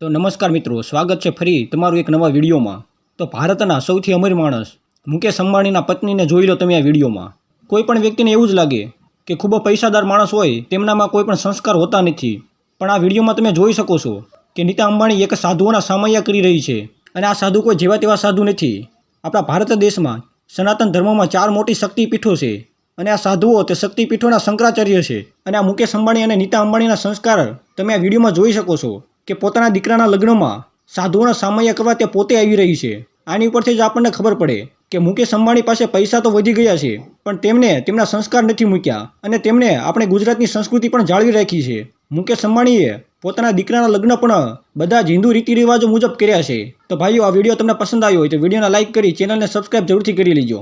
તો નમસ્કાર મિત્રો, સ્વાગત છે ફરી તમારું એક નવા વિડીયોમાં. તો ભારતના સૌથી અમીર માણસ મુકેશ અંબાણીના પત્નીને જોઈ લો તમે આ વિડીયોમાં. કોઈ પણ વ્યક્તિને એવું જ લાગે કે ખૂબ પૈસાદાર માણસ હોય, તેમનામાં કોઈ પણ સંસ્કાર હોતા નથી. પણ આ વિડીયોમાં તમે જોઈ શકો છો કે નીતા અંબાણી એક સાધુઓના સામૈયા કરી રહી છે અને આ સાધુ કોઈ જેવા તેવા સાધુ નથી. આપણા ભારત દેશમાં સનાતન ધર્મમાં ચાર મોટી શક્તિપીઠો છે અને આ સાધુઓ તે શક્તિપીઠોના શંકરાચાર્ય છે. અને આ મુકેશ અંબાણી અને નીતા અંબાણીના સંસ્કાર તમે આ વિડીયોમાં જોઈ શકો છો. કે પોતાના દીકરાના લગ્નમાં સાધુઓના સામૈયા કરવા તે પોતે આવી રહી છે. આની ઉપરથી જ આપણને ખબર પડે કે મુકેશ અંબાણી પાસે પૈસા તો વધી ગયા છે, પણ તેમને તેમના સંસ્કાર નથી મૂક્યા અને તેમણે આપણે ગુજરાતની સંસ્કૃતિ પણ જાળવી રાખી છે. મુકેશ અંબાણીએ પોતાના દીકરાના લગ્ન પણ બધા જ હિન્દુ રીતિ રિવાજો મુજબ કર્યા છે. તો ભાઈઓ, આ વીડિયો તમને પસંદ આવ્યો હોય તો વિડીયોને લાઇક કરી, ચેનલને સબસ્ક્રાઇબ જરૂરથી કરી લેજો.